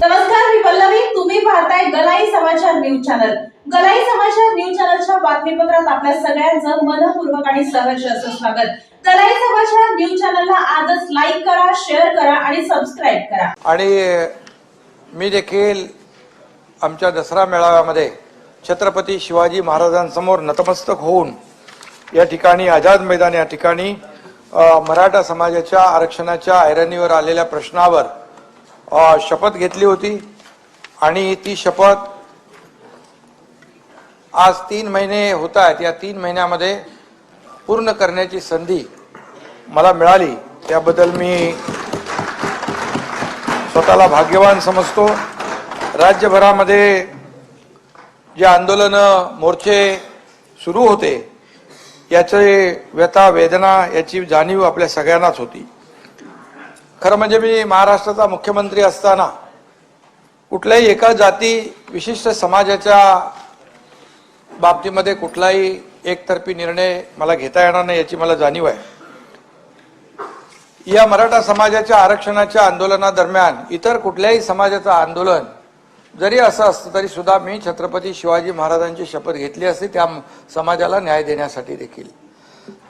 नमस्कार मी पल्लवी. तुम्ही पाहताय गलाई समाचार न्यूज चॅनल. गलाई समाचार न्यूज चॅनलच्या बातमीपत्रात आपल्या सगळ्यांचं मनपूर्वक आणि सहर्ष असं स्वागत. गलाई समाचार न्यूज चॅनलला आजच लाईक करा शेअर करा आणि सबस्क्राईब करा. आणि मी देखील आमच्या दसरा मेळाव्यामध्ये छत्रपती शिवाजी महाराजांसमोर नतमस्तक होऊन या ठिकाणी आझाद मैदान या ठिकाणी मराठा समाजाच्या आरक्षणाच्या ऐरणीवर आलेल्या प्रश्नावर शपथ घेतली होती आणि ती शपथ आज तीन महिने होत आहेत. या तीन महिन्यामध्ये पूर्ण करण्याची संधी मला मिळाली. त्याबद्दल मी स्वतःला भाग्यवान समजतो. राज्यभरामध्ये जे आंदोलन मोर्चे सुरू होते याचे व्यथा वेदना याची जाणीव आपल्या सगळ्यांनाच होती. खरं म्हणजे मी महाराष्ट्राचा मुख्यमंत्री असताना कुठल्याही एका जाती विशिष्ट समाजाच्या बाबतीमध्ये कुठलाही एकतर्फी निर्णय मला घेता येणार नाही याची मला जाणीव आहे. या मराठा समाजाच्या आरक्षणाच्या आंदोलनादरम्यान इतर कुठल्याही समाजाचं आंदोलन जरी असं असतं तरी सुद्धा मी छत्रपती शिवाजी महाराजांची शपथ घेतली असती त्या समाजाला न्याय देण्यासाठी देखील.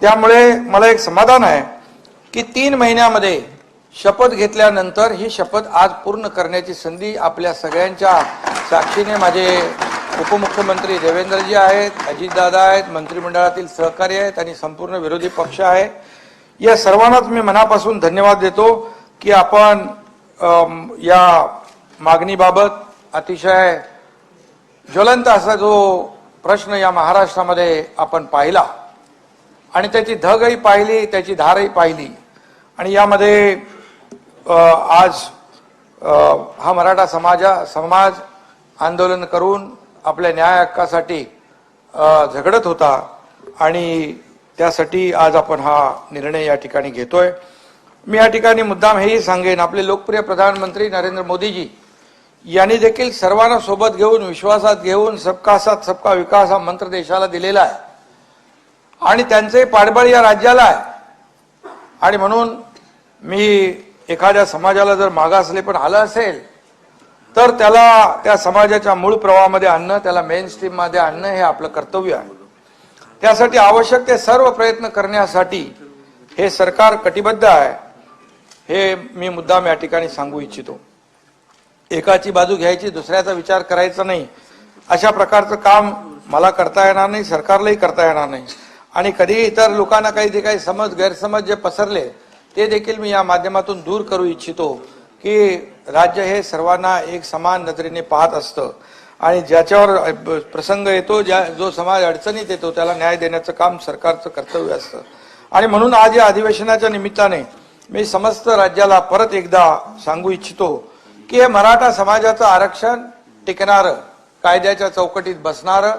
त्यामुळे मला एक समाधान आहे की तीन महिन्यामध्ये शपथ घेतल्यानंतर ही शपथ आज पूर्ण करण्याची संधी आपल्या सगळ्यांच्या साक्षीने माझे उपमुख्यमंत्री देवेंद्रजी आहेत अजितदादा आहेत मंत्रिमंडळातील सहकारी आहेत आणि संपूर्ण विरोधी पक्ष आहे. या सर्वांनाच मी मनापासून धन्यवाद देतो की आपण या मागणीबाबत अतिशय ज्वलंत असा जो प्रश्न या महाराष्ट्रामध्ये आपण पाहिला आणि त्याची धगही पाहिली त्याची धारही पाहिली. आणि यामध्ये आज हा मराठा समाजा समाज आंदोलन करून आपल्या न्याय हक्कासाठी झगडत होता आणि त्यासाठी आज आपण हा निर्णय या ठिकाणी घेतोय. मी या ठिकाणी मुद्दाम हेही सांगेन आपले लोकप्रिय प्रधानमंत्री नरेंद्र मोदीजी यांनी देखील सर्वांना सोबत घेऊन विश्वासात घेऊन सबका साथ सबका विकास हा मंत्र देशाला दिलेला आहे. आणि त्यांचे पाठबळ या राज्याला आहे. आणि म्हणून मी एखाद्या समाजाला जर मागासले पण आलं असेल तर त्याला त्या समाजाच्या मूळ प्रवाहामध्ये आणणं त्याला मेन स्ट्रीममध्ये आणणं हे आपलं कर्तव्य आहे. त्यासाठी आवश्यक ते सर्व प्रयत्न करण्यासाठी हे सरकार कटिबद्ध आहे हे मी मुद्दाम या ठिकाणी सांगू इच्छितो. एकाची बाजू घ्यायची दुसऱ्याचा विचार करायचा नाही. अशा प्रकारचं काम मला करता येणार नाही सरकारलाही करता येणार नाही. आणि कधी इतर लोकांना काही जे काही समज गैरसमज जे पसरले ते देखील मी या माध्यमातून दूर करू इच्छितो की राज्य हे सर्वांना एक समान नजरेने पाहत असतं. आणि ज्याच्यावर प्रसंग येतो ज्या जो समाज अडचणीत येतो त्याला न्याय देण्याचं काम सरकारचं कर्तव्य असतं. आणि म्हणून आज या अधिवेशनाच्या निमित्ताने मी समस्त राज्याला परत एकदा सांगू इच्छितो की हे मराठा समाजाचं आरक्षण टिकणारं कायद्याच्या चौकटीत बसणारं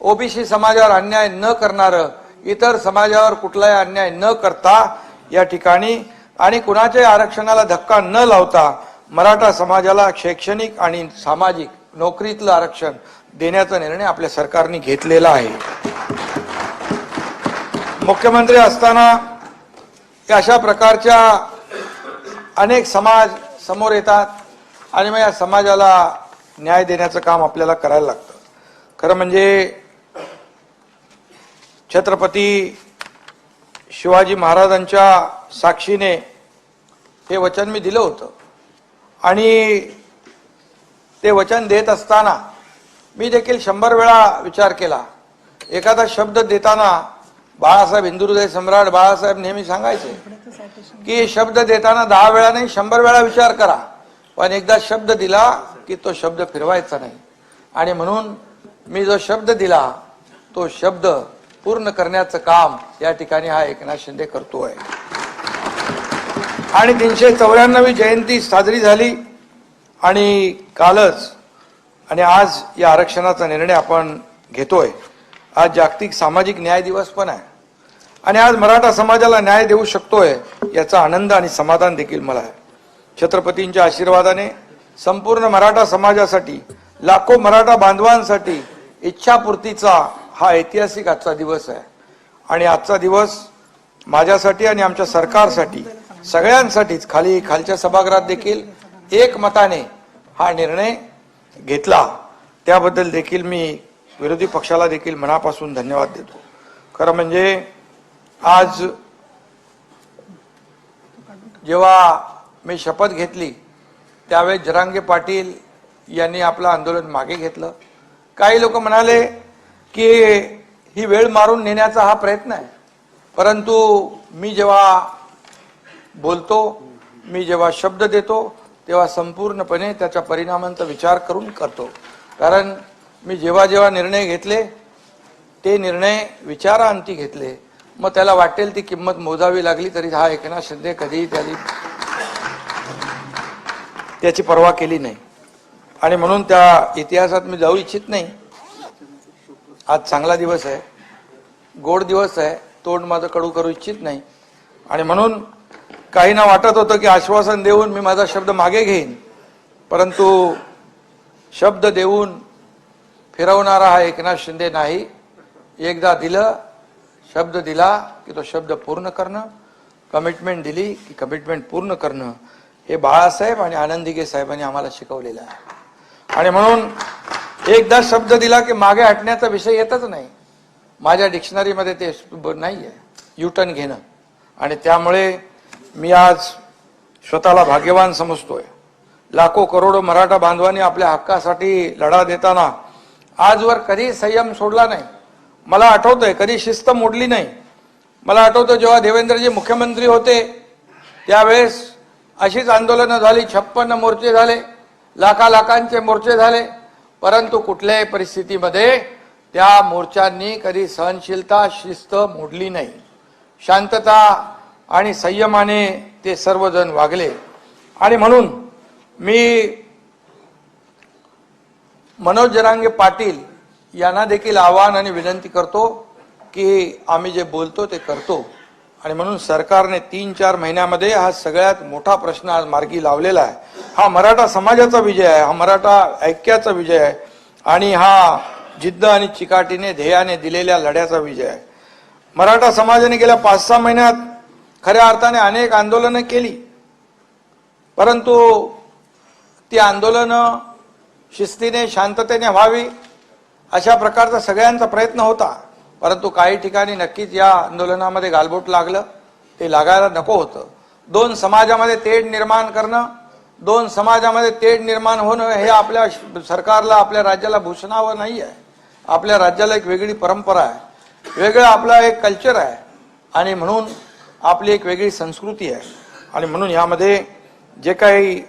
ओबीसी समाजावर अन्याय न करणारं इतर समाजावर कुठलाही अन्याय न करता या ठिकाणी आणि कुणाच्याही आरक्षणाला धक्का न लावता मराठा समाजाला शैक्षणिक आणि सामाजिक नोकरीतलं आरक्षण देण्याचा निर्णय आपल्या सरकारने घेतलेला आहे. मुख्यमंत्री असताना या अशा प्रकारच्या अनेक समाज समोर येतात आणि मग या समाजाला न्याय देण्याचं काम आपल्याला करायला लागतं. खरं म्हणजे छत्रपती शिवाजी महाराजांच्या साक्षीने हे वचन मी दिलं होतं. आणि ते वचन देत असताना मी देखील शंभर वेळा विचार केला. एखादा शब्द देताना बाळासाहेब हिंदुहृदय सम्राट बाळासाहेब नेहमी सांगायचे की शब्द देताना दहा वेळा नाही शंभर वेळा विचार करा. पण एकदा शब्द दिला की तो शब्द फिरवायचा नाही. आणि म्हणून मी जो शब्द दिला तो शब्द पूर्ण करण्याचं काम या ठिकाणी हा एकनाथ शिंदे करतोय. आणि तीनशे चौऱ्याण्णवी जयंती साजरी झाली आणि कालच आणि आज या आरक्षणाचा निर्णय आपण घेतोय. आज जागतिक सामाजिक न्याय दिवस पण आहे. आणि आज मराठा समाजाला न्याय देऊ शकतोय याचा आनंद आणि समाधान देखील मला आहे. छत्रपतींच्या आशीर्वादाने संपूर्ण मराठा समाजासाठी लाखो मराठा बांधवांसाठी इच्छापूर्तीचा हा ऐतिहासिक आजचा दिवस आहे. आणि आजचा दिवस माझ्यासाठी आणि आमच्या सरकारसाठी सगळ्यांसाठीच खाली खालच्या सभागृहात देखील एकमताने हा निर्णय घेतला. त्याबद्दल देखील मी विरोधी पक्षाला देखील मनापासून धन्यवाद देतो. खरं म्हणजे आज जेव्हा मी शपथ घेतली त्यावेळेस जरांगे पाटील यांनी आपलं आंदोलन मागे घेतलं. काही लोक म्हणाले की ही वेळ मारून नेण्याचा हा प्रयत्न आहे. परंतु मी जेव्हा बोलतो मी जेव्हा शब्द देतो तेव्हा संपूर्णपणे त्याच्या परिणामांचा विचार करून करतो. कारण मी जेव्हा जेव्हा निर्णय घेतले ते निर्णय विचारांती घेतले. मग त्याला वाटेल ती किंमत मोजावी लागली तरी हा एकनाथ शिंदे कधीही त्याची त्याची पर्वा केली नाही. आणि म्हणून त्या इतिहासात मी जाऊ इच्छित नाही. आज चांगला दिवस आहे. गोड दिवस आहे. तोंड माझं कडू करू इच्छित नाही. आणि म्हणून काहींना वाटत होतं की आश्वासन देऊन मी माझा शब्द मागे घेईन. परंतु शब्द देऊन फिरवणारा हा एकनाथ शिंदे नाही. एकदा दिलं शब्द दिला की तो शब्द पूर्ण करणं कमिटमेंट दिली की कमिटमेंट पूर्ण करणं हे बाळासाहेब आणि आनंदिगे साहेबांनी आम्हाला शिकवलेलं आहे. आणि म्हणून एकदा शब्द दिला की मागे हटण्याचा विषय येतच नाही. माझ्या डिक्शनरीमध्ये ते नाही आहे युटर्न घेणं. आणि त्यामुळे मी आज स्वतःला भाग्यवान समजतोय. लाखो करोडो मराठा बांधवांनी आपल्या हक्कासाठी लढा देताना आजवर कधी संयम सोडला नाही. मला आठवतंय कधी शिस्त मोडली नाही. मला आठवतं जेव्हा देवेंद्रजी मुख्यमंत्री होते त्यावेळेस अशीच आंदोलनं झाली छप्पन्न मोर्चे झाले लाखा लाखांचे मोर्चे झाले. परंतु कुठल्याही परिस्थितीमध्ये त्या मोर्चांनी कधी सहनशीलता शिस्त मोडली नाही. शांतता आणि संयमाने ते सर्वजण वागले. आणि म्हणून मी मनोज जरांगे पाटील यांना देखील आवाहन आणि विनंती करतो की आम्ही जे बोलतो ते करतो. आणि म्हणून सरकारने तीन चार महिन्यामध्ये हा सगळ्यात मोठा प्रश्न आज मार्गी लावलेला आहे. हा मराठा समाजाचा विजय आहे हा मराठा ऐक्याचा विजय आहे आणि हा जिद्द आणि चिकाटीने ध्येयाने दिलेल्या लढ्याचा विजय आहे. मराठा समाजाने गेल्या पाच सहा महिन्यात खऱ्या अर्थाने अनेक आंदोलनं केली. परंतु ती आंदोलनं शिस्तीने शांततेने व्हावी अशा प्रकारचा सगळ्यांचा प्रयत्न होता. परंतु काही ठिकाणी नक्कीच या आंदोलनामध्ये गालबोट लागलं. ते लागायला नको होतं. दोन समाजामध्ये तेढ निर्माण करणं दोन समाजामध्ये तेढ निर्माण होणं हे आपल्या सरकारला आपल्या राज्याला भूषणावं नाही आहे आपल्या राज्याला एक वेगळी परंपरा आहे. वेगळं आपलं एक कल्चर आहे. आणि म्हणून आपली एक वेगळी संस्कृती आहे. आणि म्हणून यामध्ये जे काही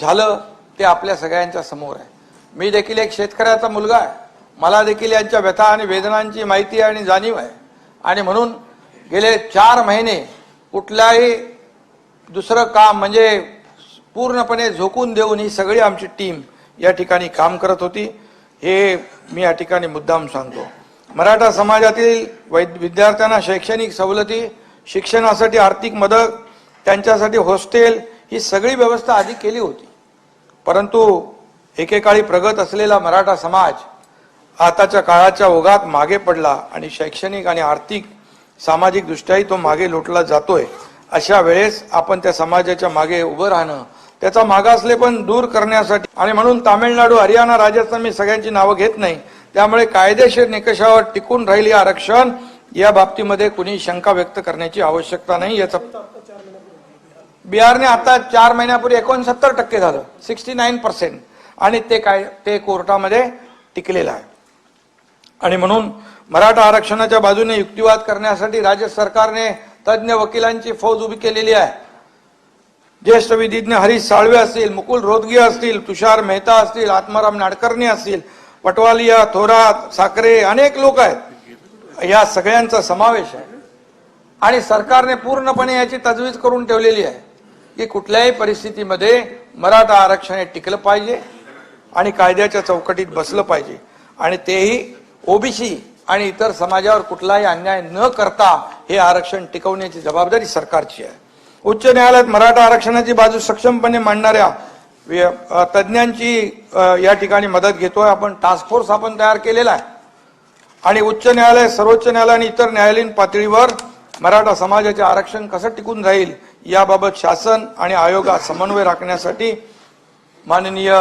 झालं ते आपल्या सगळ्यांच्या समोर आहे. मी देखील एक शेतकऱ्याचा मुलगा आहे. मला देखील यांच्या व्यथा आणि वेदनांची माहिती आणि जाणीव आहे. आणि म्हणून गेले चार महिने कुठल्याही दुसरं काम म्हणजे पूर्णपणे झोकून देऊन ही सगळी आमची टीम या ठिकाणी काम करत होती. हे मी या ठिकाणी मुद्दाम सांगतो. मराठा समाजातील वैद विद्यार्थ्यांना शैक्षणिक सवलती शिक्षणासाठी आर्थिक मदत त्यांच्यासाठी हॉस्टेल ही सगळी व्यवस्था आधी केली होती. परंतु एकेकाळी प्रगत असलेला मराठा समाज आताच्या काळाच्या ओघात मागे पडला आणि शैक्षणिक आणि आर्थिक सामाजिकदृष्ट्याही तो मागे लोटला जातोय. अशा वेळेस आपण त्या समाजाच्या मागे उभं राहणं त्याचा मागासले पण दूर करण्यासाठी. आणि म्हणून तामिळनाडू हरियाणा राजस्थान मी सगळ्यांची नावं घेत नाही. त्यामुळे कायदेशीर निकषावर टिकून राहिली आरक्षण या बाबतीमध्ये कुणी शंका व्यक्त करण्याची आवश्यकता नाही. याचा बिहारने आता चार महिन्यापूर्वी एकोणसत्तर टक्के झालं सिक्स्टी नाईन पर्सेंट. आणि ते काय ते कोर्टामध्ये टिकलेलं आहे. आणि म्हणून मराठा आरक्षणाच्या बाजूने युक्तिवाद करण्यासाठी राज्य सरकारने तज्ज्ञ वकिलांची फौज उभी केलेली आहे. ज्येष्ठ विधिज्ञ हरीश साळवे असतील मुकुल रोदगी असतील तुषार मेहता असतील आत्माराम नाडकर्णी असतील पटवालिया थोरात साखरे अनेक लोक आहेत. या सगळ्यांचा समावेश आहे. आणि सरकारने पूर्णपणे याची तजवीज करून ठेवलेली आहे की कुठल्याही परिस्थितीमध्ये मराठा आरक्षण हे टिकलं पाहिजे आणि कायद्याच्या चौकटीत बसलं पाहिजे. आणि तेही ओबीसी आणि इतर समाजावर कुठलाही अन्याय न करता हे आरक्षण टिकवण्याची जबाबदारी सरकारची आहे. उच्च न्यायालयात मराठा आरक्षणाची बाजू सक्षमपणे मांडणाऱ्या व्य- तज्ज्ञांची या ठिकाणी मदत घेतोय. आपण टास्क फोर्स आपण तयार केलेला आहे. आणि उच्च न्यायालय सर्वोच्च न्यायालय आणि इतर न्यायालयीन पातळीवर मराठा समाजाचे आरक्षण कसं टिकून राहील याबाबत शासन आणि आयोगात समन्वय राखण्यासाठी माननीय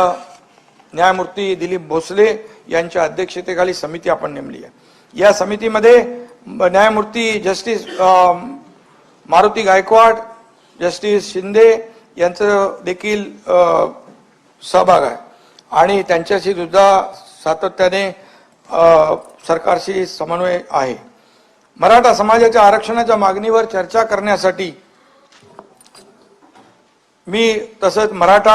न्यायमूर्ती दिलीप भोसले यांच्या अध्यक्षतेखाली समिती आपण नेमली आहे. या समितीमध्ये न्यायमूर्ती जस्टिस मारुती गायकवाड जस्टिस शिंदे यांचं देखील सहभाग आहे. आणि त्यांच्याशी सुद्धा सातत्याने सरकारशी समन्वय आहे. मराठा समाजाच्या आरक्षणाच्या मागणीवर चर्चा करण्यासाठी मी तसंच मराठा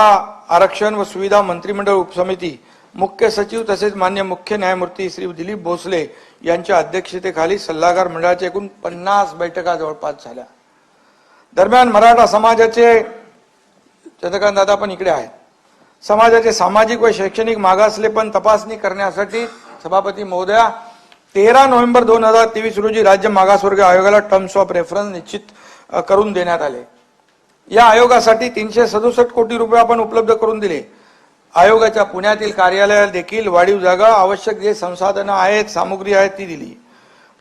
आरक्षण व सुविधा मंत्रिमंडळ उपसमिती मुख्य सचिव तसेच मान्य मुख्य न्यायमूर्ती श्री दिलीप भोसले यांच्या अध्यक्षतेखाली सल्लागार मंडळाच्या एकूण पन्नास बैठका जवळपास झाल्या. दरम्यान मराठा समाजाचे चंद्रकांत दादा पण इकडे आहेत. समाजाचे सामाजिक व शैक्षणिक मागासले पण तपासणी करण्यासाठी सभापती महोदया तेरा नोव्हेंबर दोन हजार तेवीस रोजी राज्य मागासवर्ग आयोगाला टर्म्स ऑफ रेफरन्स निश्चित करून देण्यात आले. या आयोगासाठी तीनशे सदुसष्ट कोटी रुपये आपण उपलब्ध करून दिले. आयोगाच्या पुण्यातील कार्यालयात देखील वाढीव जागा आवश्यक जे संसाधनं आहेत सामुग्री आहेत ती दिली.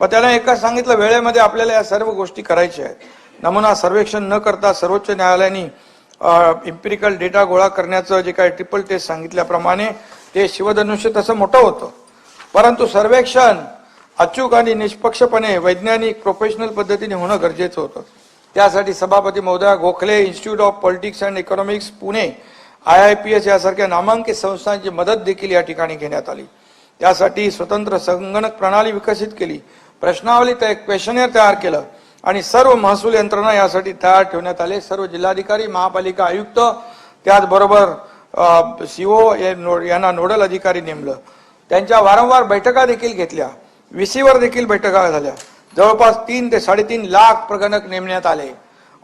पण त्यानं एकच सांगितलं वेळेमध्ये आपल्याला या सर्व गोष्टी करायच्या आहेत. नमुना सर्वेक्षण न करता सर्वोच्च न्यायालयाने इम्पिरिकल डेटा गोळा करण्याचं जे काही ट्रिपल टेस्ट सांगितल्याप्रमाणे ते शिवधनुष्य तसं मोठं होतं. परंतु सर्वेक्षण अचूक आणि निष्पक्षपणे वैज्ञानिक प्रोफेशनल पद्धतीने होणं गरजेचं होतं. त्यासाठी सभापती महोदया Gokhale institute of politics and economics Pune I I P S यासारख्या नामांकित संस्थांची मदत देखील या ठिकाणी घेण्यात आली. त्यासाठी स्वतंत्र संगणक प्रणाली विकसित केली. प्रश्नावली ते क्वेश्चनेअर तयार केलं. आणि सर्व महसूल यंत्रणा यासाठी तयार ठेवण्यात आले. सर्व जिल्हाधिकारी महापालिका आयुक्त त्याचबरोबर सीओ यांना नोडल अधिकारी नेमलं. त्यांच्या वारंवार बैठका देखील घेतल्या. विसीवर देखील बैठका झाल्या. जवळपास तीन ते साडेतीन लाख प्रगणक नेमण्यात आले.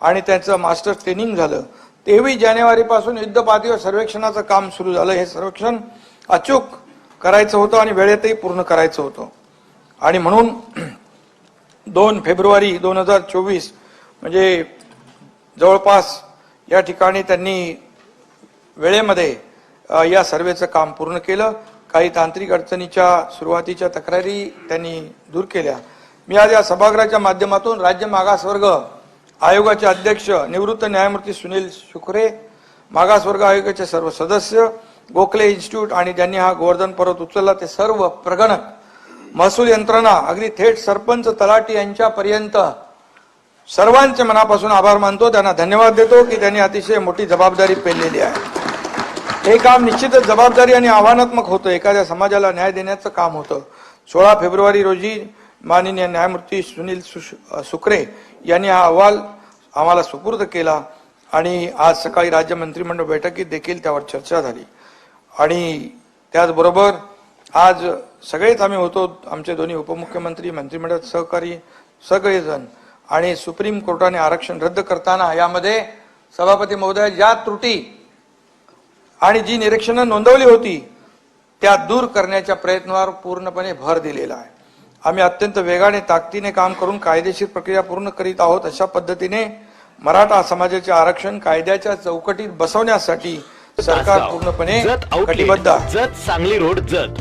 आणि त्यांचं मास्टर ट्रेनिंग झालं. तेवीस जानेवारीपासून युद्धपातळीवर सर्वेक्षणाचं काम सुरू झालं. हे सर्वेक्षण अचूक करायचं होतं आणि वेळेतही पूर्ण करायचं होतं. आणि म्हणून दोन फेब्रुवारी दोन हजार चोवीस म्हणजे जवळपास या ठिकाणी त्यांनी वेळेमध्ये या सर्वेचं काम पूर्ण केलं. काही तांत्रिक अडचणीच्या सुरुवातीच्या तक्रारी त्यांनी दूर केल्या. मी आज या सभागृहाच्या माध्यमातून राज्य मागासवर्ग आयोगाचे अध्यक्ष निवृत्त न्यायमूर्ती सुनील शुक्रे मागासवर्ग आयोगाचे सर्व सदस्य गोखले इन्स्टिट्यूट आणि ज्यांनी हा गोवर्धन पर्वत उचलला ते सर्व प्रगणक महसूल यंत्रणा अगदी थेट सरपंच तलाठी यांच्यापर्यंत सर्वांचे मनापासून आभार मानतो. त्यांना धन्यवाद देतो की त्यांनी अतिशय मोठी जबाबदारी पेललेली आहे. हे काम निश्चितच जबाबदारी आणि आव्हानात्मक होतं. एखाद्या समाजाला न्याय देण्याचं काम होतं. सोळा फेब्रुवारी रोजी माननीय न्यायमूर्ती सुनील सुश- सुक्रे यांनी हा अहवाल आम्हाला सुपूर्द केला आणि आज सकाळी राज्य मंत्रिमंडळ बैठकीत देखील त्यावर चर्चा झाली. आणि त्याचबरोबर आज सगळेच आम्ही होतो आमचे दोन्ही उपमुख्यमंत्री मंत्रिमंडळ सहकारी सगळेजण. आणि सुप्रीम कोर्टाने आरक्षण रद्द करताना यामध्ये सभापती महोदय ज्या त्रुटी आणि जी निरीक्षणं नोंदवली होती त्या दूर करण्याच्या प्रयत्नावर पूर्णपणे भर दिलेला आहे. आम्ही अत्यंत वेगाने ताकदीने काम करून कायदेशीर प्रक्रिया पूर्ण करीत आहोत अशा पद्धतीने मराठा समाजाचे आरक्षण कायद्याच्या चौकटीत बसवण्यासाठी सरकार पूर्णपणे कटिबद्ध आहे. जत सांगली रोड जत.